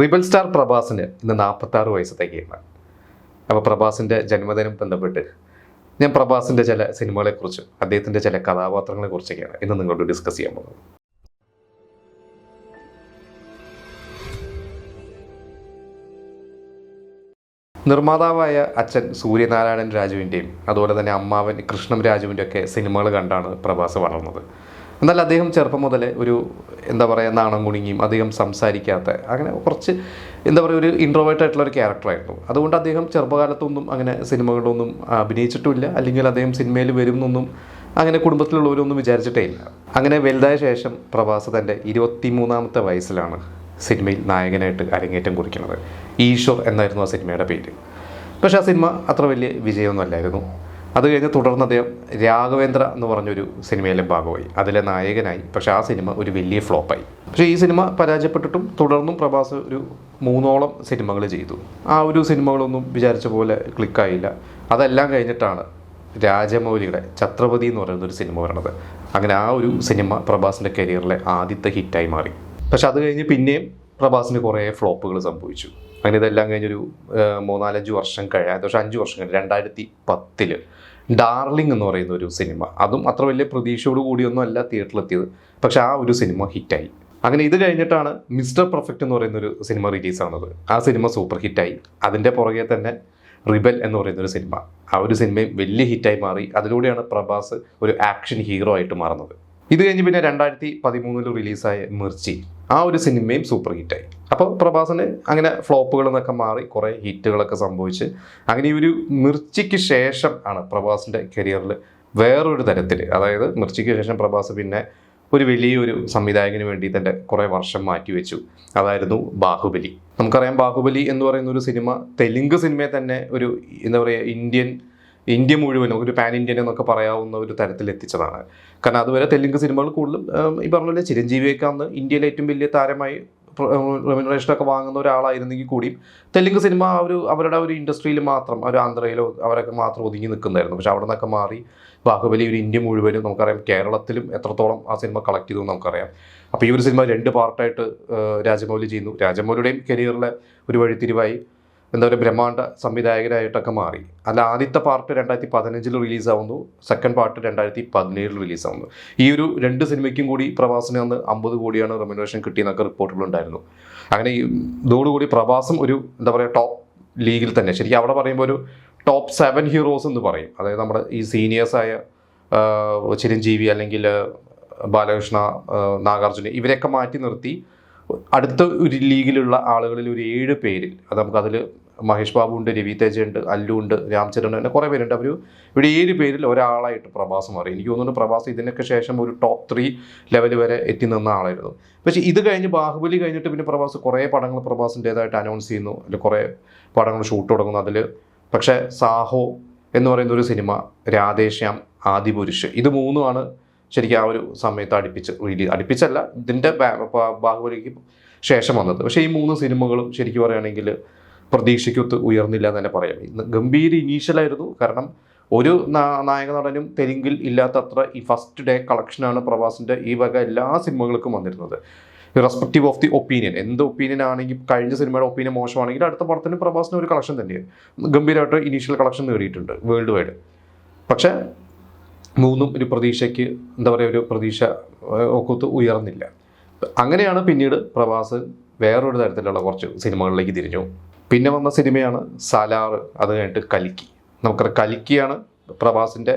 Rebel star പ്രഭാസിന് ഇന്ന് നാൽപ്പത്താറ് വയസ്സ് തികയാണ് അപ്പോൾ പ്രഭാസിന്റെ ജന്മദിനം ബന്ധപ്പെട്ട് ഞാൻ പ്രഭാസിന്റെ ചില സിനിമകളെക്കുറിച്ചും അദ്ദേഹത്തിന്റെ ചില കഥാപാത്രങ്ങളെക്കുറിച്ചൊക്കെയാണ് ഇന്ന് നിങ്ങളോട് ഡിസ്കസ് ചെയ്യാൻ പോകുന്നത്. നിർമ്മാതാവായ അച്ഛൻ സൂര്യനാരായണൻ രാജുവിന്റെയും അതുപോലെ തന്നെ അമ്മാവൻ കൃഷ്ണം രാജുവിന്റെ ഒക്കെ സിനിമകൾ കണ്ടാണ് പ്രഭാസ് വളർന്നത്. എന്നാൽ അദ്ദേഹം ചെറുപ്പം മുതലേ ഒരു എന്താ പറയുക നാണം കുണുങ്ങിയും അധികം സംസാരിക്കാത്ത അങ്ങനെ കുറച്ച് എന്താ പറയുക ഒരു ഇൻട്രോവേർട്ട് ആയിട്ടുള്ള ഒരു ക്യാരക്ടറായിരുന്നു അതുകൊണ്ട് അദ്ദേഹം ചെറുപ്പകാലത്തൊന്നും അങ്ങനെ സിനിമകളൊന്നും അഭിനയിച്ചിട്ടുമില്ല. അല്ലെങ്കിൽ അദ്ദേഹം സിനിമയിൽ വരും എന്നൊന്നും അങ്ങനെ കുടുംബത്തിലുള്ളവരൊന്നും വിചാരിച്ചിട്ടേ ഇല്ല. അങ്ങനെ വലുതായ ശേഷം പ്രഭാസ് തന്റെ ഇരുപത്തി മൂന്നാമത്തെ വയസ്സിലാണ് സിനിമയിൽ നായകനായിട്ട് അരങ്ങേറ്റം കുറിക്കുന്നത്. ഈശ്വർ എന്നായിരുന്നു ആ സിനിമയുടെ പേര്. പക്ഷേ ആ സിനിമ അത്ര വലിയ വിജയമൊന്നും അല്ലായിരുന്നു അത് കഴിഞ്ഞ് തുടർന്ന് അദ്ദേഹം രാഘവേന്ദ്ര എന്ന് പറഞ്ഞൊരു സിനിമയിലെ ഭാഗമായി. അതിലെ നായകനായി. പക്ഷേ ആ സിനിമ ഒരു വലിയ ഫ്ലോപ്പായി. പക്ഷേ ഈ സിനിമ പരാജയപ്പെട്ടിട്ടും തുടർന്നും പ്രഭാസ് ഒരു മൂന്നോളം സിനിമകൾ ചെയ്തു. ആ ഒരു സിനിമകളൊന്നും വിചാരിച്ച പോലെ ക്ലിക്കായില്ല. അതെല്ലാം കഴിഞ്ഞിട്ടാണ് രാജമൗലിയുടെ ഛത്രപതി എന്ന് പറയുന്ന ഒരു സിനിമ വരണത്. അങ്ങനെ ആ ഒരു സിനിമ പ്രഭാസിന്റെ കരിയറിലെ ആദ്യത്തെ ഹിറ്റായി മാറി. പക്ഷെ അത് കഴിഞ്ഞ് പിന്നെയും പ്രഭാസിന് കുറേ ഫ്ലോപ്പുകൾ സംഭവിച്ചു. അങ്ങനെ ഇതെല്ലാം കഴിഞ്ഞൊരു മൂന്നാലഞ്ച് വർഷം കഴിയാതെ പക്ഷേ അഞ്ച് വർഷം കഴിഞ്ഞ് രണ്ടായിരത്തി പത്തിൽ ഡാർലിംഗ് എന്ന് പറയുന്ന ഒരു സിനിമ. അതും അത്ര വലിയ പ്രതീക്ഷയോട് കൂടിയൊന്നും അല്ല തിയേറ്ററിലെത്തിയത്. പക്ഷെ ആ ഒരു സിനിമ ഹിറ്റായി. അങ്ങനെ ഇത് കഴിഞ്ഞിട്ടാണ് മിസ്റ്റർ പെർഫെക്റ്റ് എന്ന് പറയുന്ന ഒരു സിനിമ റിലീസാണത്. ആ സിനിമ സൂപ്പർ ഹിറ്റായി. അതിന്റെ പുറകെ തന്നെ റിബൽ എന്ന് പറയുന്ന ഒരു സിനിമ. ആ ഒരു സിനിമയും വലിയ ഹിറ്റായി മാറി. അതിലൂടെയാണ് പ്രഭാസ് ഒരു ആക്ഷൻ ഹീറോ ആയിട്ട് മാറുന്നത്. ഇത് കഴിഞ്ഞ് പിന്നെ രണ്ടായിരത്തി പതിമൂന്നിൽ റിലീസായ മിർച്ചി. ആ ഒരു സിനിമയും സൂപ്പർ ഹിറ്റായി. അപ്പോൾ പ്രഭാസിന് അങ്ങനെ ഫ്ലോപ്പുകൾ എന്നൊക്കെ മാറി കുറേ ഹിറ്റുകളൊക്കെ സംഭവിച്ച്. അങ്ങനെ ഈ ഒരു മിർച്ചിക്ക് ശേഷം ആണ് പ്രഭാസിന്റെ കരിയറിൽ വേറൊരു തരത്തിൽ അതായത് മിർച്ചിക്ക് ശേഷം പ്രഭാസ് പിന്നെ ഒരു വലിയൊരു സംവിധായകന് വേണ്ടി തന്റെ കുറേ വർഷം മാറ്റിവെച്ചു അതായിരുന്നു ബാഹുബലി. നമുക്കറിയാം ബാഹുബലി എന്ന് പറയുന്ന ഒരു സിനിമ തെലുങ്ക് സിനിമയെ തന്നെ ഒരു എന്താ പറയുക ഇന്ത്യൻ ഇന്ത്യ മുഴുവനും ഒരു പാൻ ഇന്ത്യൻ എന്നൊക്കെ പറയാവുന്ന ഒരു തരത്തിൽ എത്തിച്ചതാണ്. കാരണം അതുവരെ തെലുങ്ക് സിനിമകൾ കൂടുതലും ഈ പറഞ്ഞ പോലെ ചിരഞ്ജീവിയൊക്കെ അന്ന് ഇന്ത്യയിലെ ഏറ്റവും വലിയ താരമായി റെമ്യൂണറേഷനൊക്കെ വാങ്ങുന്ന ഒരാളായിരുന്നെങ്കിൽ കൂടിയും തെലുങ്ക് സിനിമ ഒരു അവരുടെ ഒരു ഇൻഡസ്ട്രിയിൽ മാത്രം ഒരു ആന്ധ്രയിലോ അവരൊക്കെ മാത്രം ഒതുങ്ങി നിൽക്കുന്നതായിരുന്നു. പക്ഷെ അവിടെ നിന്നൊക്കെ മാറി ബാഹുബലി ഒരു ഇന്ത്യ മുഴുവനും നമുക്കറിയാം. കേരളത്തിലും എത്രത്തോളം ആ സിനിമ കളക്ട് ചെയ്തു നമുക്കറിയാം. അപ്പോൾ ഈ ഒരു സിനിമ രണ്ട് പാർട്ടായിട്ട് രാജമൗലി ചെയ്യുന്നു. രാജമൗലിയുടെയും കരിയറിലെ ഒരു വഴിത്തിരിവായി. എന്താ പറയുക ബ്രഹ്മാണ്ഡ സംവിധായകരായിട്ടൊക്കെ മാറി. അല്ല ആദ്യത്തെ പാർട്ട് രണ്ടായിരത്തി പതിനഞ്ചിൽ റിലീസാവുന്നു സെക്കൻഡ് പാർട്ട് രണ്ടായിരത്തി പതിനേഴിൽ റിലീസാവുന്നു. ഈ ഒരു രണ്ട് സിനിമയ്ക്കും കൂടി പ്രഭാസിന് അന്ന് അമ്പത് കോടിയാണ് റെമ്യൂണറേഷൻ കിട്ടിയെന്നൊക്കെ റിപ്പോർട്ടുകളുണ്ടായിരുന്നു അങ്ങനെ ഈ ഇതോടുകൂടി പ്രഭാസം ഒരു എന്താ പറയുക ടോപ്പ് ലീഗിൽ തന്നെ. ശരിക്കും അവിടെ പറയുമ്പോൾ ഒരു ടോപ്പ് സെവൻ ഹീറോസ് എന്ന് പറയും. അതായത് നമ്മുടെ ഈ സീനിയേഴ്സായ ചിരഞ്ജീവി അല്ലെങ്കിൽ ബാലകൃഷ്ണ നാഗാർജുന ഇവരെയൊക്കെ മാറ്റി നിർത്തി. അടുത്ത ഒരു ലീഗിലുള്ള ആളുകളിൽ ഒരു ഏഴ് പേരിൽ അത് നമുക്കതിൽ മഹേഷ് ബാബു ഉണ്ട് രവി തേജ ഉണ്ട് അല്ലു ഉണ്ട് രാംചരൺ അങ്ങനെ കുറേ പേരുണ്ട്. അവർ ഇവിടെ ഏഴ് പേരിൽ ഒരാളായിട്ട് പ്രഭാസ് മാറി. എനിക്ക് തോന്നുന്നു പ്രഭാസ് ഇതിനൊക്കെ ശേഷം ഒരു ടോപ്പ് ത്രീ ലെവൽ വരെ എത്തി നിന്ന ആളായിരുന്നു. പക്ഷേ ഇത് കഴിഞ്ഞ് ബാഹുബലി കഴിഞ്ഞിട്ട് പിന്നെ പ്രഭാസ് കുറേ പടങ്ങൾ പ്രഭാസിന്റേതായിട്ട് അനൗൺസ് ചെയ്യുന്നു. അല്ലെ കുറേ പടങ്ങൾ ഷൂട്ട് തുടങ്ങുന്നു. അതിൽ പക്ഷേ സാഹോ എന്ന് പറയുന്ന ഒരു സിനിമ രാധേശ്യാം ആദിപുരുഷ് ഇത് മൂന്നുമാണ് ശരിക്കും ആ ഒരു സമയത്ത് അടുപ്പിച്ച് റിലീസ് അടുപ്പിച്ചല്ല ഇതിന്റെ ബാഹുബലിക്ക് ശേഷം വന്നത്. പക്ഷേ ഈ മൂന്ന് സിനിമകളും ശരിക്കും പറയുകയാണെങ്കിൽ പ്രതീക്ഷയ്ക്കൊത്ത് ഉയർന്നില്ല എന്ന് തന്നെ പറയാം. ഗംഭീര ഇനീഷ്യലായിരുന്നു. കാരണം ഒരു നായക നടനും തെലുങ്കിൽ ഇല്ലാത്തത്ര ഈ ഫസ്റ്റ് ഡേ കളക്ഷനാണ് പ്രവാസിന്റെ ഈ വക എല്ലാ സിനിമകൾക്കും വന്നിരുന്നത്. റെസ്പെക്റ്റീവ് ഓഫ് ദി ഒപ്പീനിയൻ എന്ത് ഒപ്പീനിയൻ ആണെങ്കിൽ കഴിഞ്ഞ സിനിമയുടെ ഒപ്പീനിയൻ മോശമാണെങ്കിൽ അടുത്ത പടത്തിന് പ്രഭാസിന് ഒരു കളക്ഷൻ തന്നെയാണ് ഗംഭീരമായിട്ട് ഇനീഷ്യൽ കളക്ഷൻ നേടിയിട്ടുണ്ട് വേൾഡ് വൈഡ് പക്ഷേ മൂന്നും ഒരു പ്രതീക്ഷയ്ക്ക് എന്താ പറയുക ഒരു പ്രതീക്ഷ ഒക്കത്ത് ഉയർന്നില്ല. അങ്ങനെയാണ് പിന്നീട് പ്രവാസ് വേറൊരു തരത്തിലുള്ള കുറച്ച് സിനിമകളിലേക്ക് തിരിഞ്ഞു. പിന്നെ വന്ന സിനിമയാണ് സലാർ അത് കഴിഞ്ഞിട്ട് കലിക്കി. നമുക്കറിയാം കലിക്കിയാണ് പ്രഭാസിന്റെ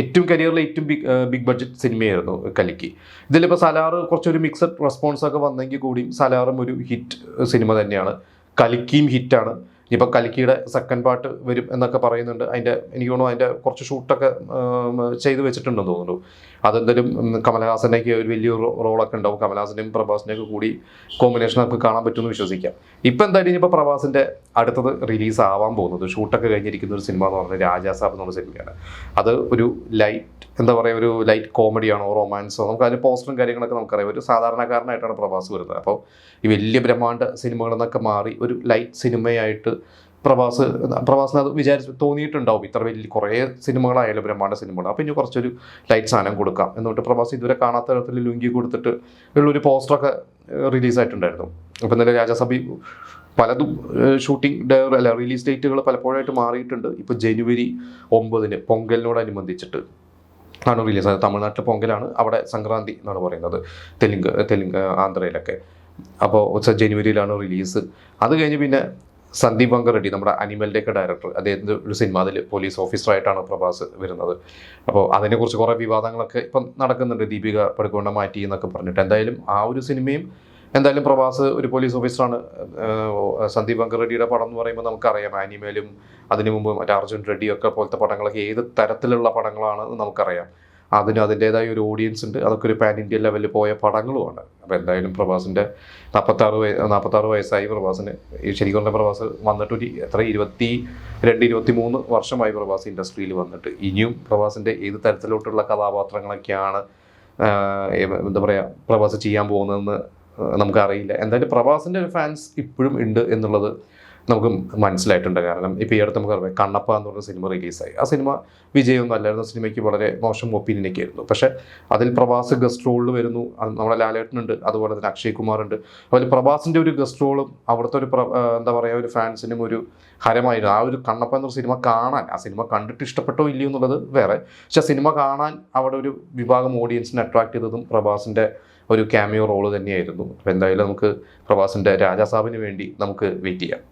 ഏറ്റവും കരിയറിലെ ഏറ്റവും ബിഗ് ബിഗ് ബഡ്ജറ്റ് സിനിമയായിരുന്നു കലിക്കി. ഇതിലിപ്പോൾ സലാർ കുറച്ചൊരു മിക്സഡ് റെസ്പോൺസൊക്കെ വന്നെങ്കിൽ കൂടിയും സലാറും ഒരു ഹിറ്റ് സിനിമ തന്നെയാണ്. കലിക്കിയും ഹിറ്റാണ് ഇനിയിപ്പോൾ കലിക്കിയുടെ സെക്കൻഡ് പാർട്ട് വരും എന്നൊക്കെ പറയുന്നുണ്ട്. അതിന്റെ എനിക്ക് തോന്നുന്നു അതിന്റെ കുറച്ച് ഷൂട്ടൊക്കെ ചെയ്തു വെച്ചിട്ടുണ്ടെന്ന് തോന്നുന്നു. അതെന്തായാലും കമലഹാസന്റെയൊക്കെ ഒരു വലിയ റോളൊക്കെ ഉണ്ടാവും. കമലഹാസന്റെയും പ്രഭാസിന്റെയൊക്കെ കൂടി കോമ്പിനേഷൻ നമുക്ക് കാണാൻ പറ്റുമെന്ന് വിശ്വസിക്കാം. ഇപ്പം എന്തായാലും ഇനിയിപ്പോൾ പ്രഭാസിന്റെ അടുത്തത് റിലീസ് ആവാൻ പോകുന്നത് ഷൂട്ടൊക്കെ കഴിഞ്ഞിരിക്കുന്ന ഒരു സിനിമ എന്ന് പറഞ്ഞാൽ രാജാസാബ് എന്നുള്ള സിനിമയാണ് അത് ഒരു ലൈറ്റ് എന്താ പറയുക ഒരു ലൈറ്റ് കോമഡിയാണോ റൊമാൻസോ നമുക്ക് അതിന് പോസ്റ്ററും കാര്യങ്ങളൊക്കെ നമുക്കറിയാം. ഒരു സാധാരണക്കാരനായിട്ടാണ് പ്രഭാസ് വരുന്നത്. അപ്പോൾ ഈ വലിയ ബ്രഹ്മാണ്ഡ സിനിമകളെന്നൊക്കെ മാറി ഒരു ലൈറ്റ് സിനിമയായിട്ട് പ്രഭാസ് പ്രഭാസിന് അത് വിചാരിച്ച് തോന്നിയിട്ടുണ്ടാവും. ഇത്ര വലിയ കുറേ സിനിമകളായാലും ബ്രഹ്മാണ്ട സിനിമകൾ അപ്പോൾ ഇനി കുറച്ചൊരു ലൈറ്റ് സാധനം കൊടുക്കാം. എന്നിട്ട് പ്രഭാസ് ഇതുവരെ കാണാത്ത തരത്തിൽ ലുങ്കി കൊടുത്തിട്ട് ഉള്ളൊരു പോസ്റ്ററൊക്കെ റിലീസായിട്ടുണ്ടായിരുന്നു അപ്പം ഇന്നലെ രാജാസഭി പലതും ഷൂട്ടിംഗ് അല്ല റിലീസ് ഡേറ്റുകൾ പലപ്പോഴായിട്ട് മാറിയിട്ടുണ്ട്. ഇപ്പോൾ ജനുവരി ഒമ്പതിന് പൊങ്കലിനോടനുബന്ധിച്ചിട്ട് ആണ് റിലീസ് ആയത് തമിഴ്നാട്ടിൽ പൊങ്കലാണ്. അവിടെ സംക്രാന്തി എന്നാണ് പറയുന്നത്. തെലുങ്ക് തെലുങ്ക് ആന്ധ്രയിലൊക്കെ. അപ്പോൾ ജനുവരിയിലാണ് റിലീസ് അത് കഴിഞ്ഞ് പിന്നെ സന്ദീപ് അങ്കർ റെഡ്ഡി നമ്മുടെ അനിമലിന്റെ ഒക്കെ ഡയറക്ടർ അദ്ദേഹത്തിന്റെ ഒരു സിനിമ അതിൽ പോലീസ് ഓഫീസറായിട്ടാണ് പ്രഭാസ് വരുന്നത്. അപ്പോൾ അതിനെക്കുറിച്ച് കുറേ വിവാദങ്ങളൊക്കെ ഇപ്പം നടക്കുന്നുണ്ട്. ദീപിക പടുക്കോണ്ട മാറ്റി എന്നൊക്കെ പറഞ്ഞിട്ട്. എന്തായാലും ആ ഒരു സിനിമയും എന്തായാലും പ്രഭാസ് ഒരു പോലീസ് ഓഫീസറാണ്. സന്ദീപ് അങ്കർ റെഡ്ഡിയുടെ പടം എന്ന് പറയുമ്പോൾ നമുക്കറിയാം ആനിമേലും അതിനു മുമ്പ് മറ്റേ അർജുൻ റെഡ്ഡി ഒക്കെ പോലത്തെ പടങ്ങളൊക്കെ ഏത് തരത്തിലുള്ള പടങ്ങളാണെന്ന് നമുക്കറിയാം. അതിന് അതിന്റേതായ ഒരു ഓഡിയൻസ് ഉണ്ട്. അതൊക്കെ ഒരു പാൻ ഇന്ത്യ ലെവലിൽ പോയ പടങ്ങളുമാണ്. അപ്പോൾ എന്തായാലും പ്രഭാസിന്റെ നാൽപ്പത്താറ് വയ നാൽപ്പത്താറ് വയസ്സായി പ്രഭാസിന്. ശരിക്കും പറഞ്ഞ പ്രഭാസ് വന്നിട്ട് ഒരു എത്ര? ഇരുപത്തി രണ്ട് ഇരുപത്തി മൂന്ന് വർഷമായി പ്രഭാസ് ഇൻഡസ്ട്രിയിൽ വന്നിട്ട്. ഇനിയും പ്രഭാസിന്റെ ഏത് തരത്തിലോട്ടുള്ള കഥാപാത്രങ്ങളൊക്കെയാണ് എന്താ പറയുക പ്രഭാസ് ചെയ്യാൻ പോകുന്നതെന്ന് നമുക്കറിയില്ല. എന്തായാലും പ്രഭാസിന്റെ ഒരു ഫാൻസ് ഇപ്പോഴും ഉണ്ട് എന്നുള്ളത് നമുക്ക് മനസ്സിലായിട്ടുണ്ട് കാരണം ഇപ്പോൾ ഈ അടുത്ത് നമുക്കറിയാം കണ്ണപ്പ എന്ന് പറഞ്ഞ സിനിമ റിലീസായി. ആ സിനിമ വിജയൊന്നും അല്ലായിരുന്നു സിനിമയ്ക്ക് വളരെ മോശം ഒപ്പീനിയനൊക്കെ ആയിരുന്നു. പക്ഷേ അതിൽ പ്രഭാസ് ഗസ്റ്റ് റോളിൽ വരുന്നു നമ്മുടെ ലാലേട്ടനുണ്ട് അതുപോലെ തന്നെ അക്ഷയ് കുമാറുണ്ട് അതുപോലെ പ്രഭാസിന്റെ ഒരു ഗസ്റ്റ് റോളും അവിടുത്തെ ഒരു എന്താ പറയുക ഒരു ഫാൻസിനും ഒരു ഹരമായിരുന്നു. ആ ഒരു കണ്ണപ്പ എന്നൊരു സിനിമ കാണാൻ ആ സിനിമ കണ്ടിട്ട് ഇഷ്ടപ്പെട്ടോ ഇല്ലയോ എന്നുള്ളത് വേറെ. പക്ഷെ സിനിമ കാണാൻ അവിടെ ഒരു വിഭാഗം ഓഡിയൻസിനെ അട്രാക്ട് ചെയ്തതും പ്രഭാസിന്റെ ഒരു ക്യാമിയോ റോൾ തന്നെയായിരുന്നു. അപ്പോൾ എന്തായാലും നമുക്ക് പ്രഭാസിന്റെ രാജാസാബിന് വേണ്ടി നമുക്ക് വെയിറ്റ് ചെയ്യാം.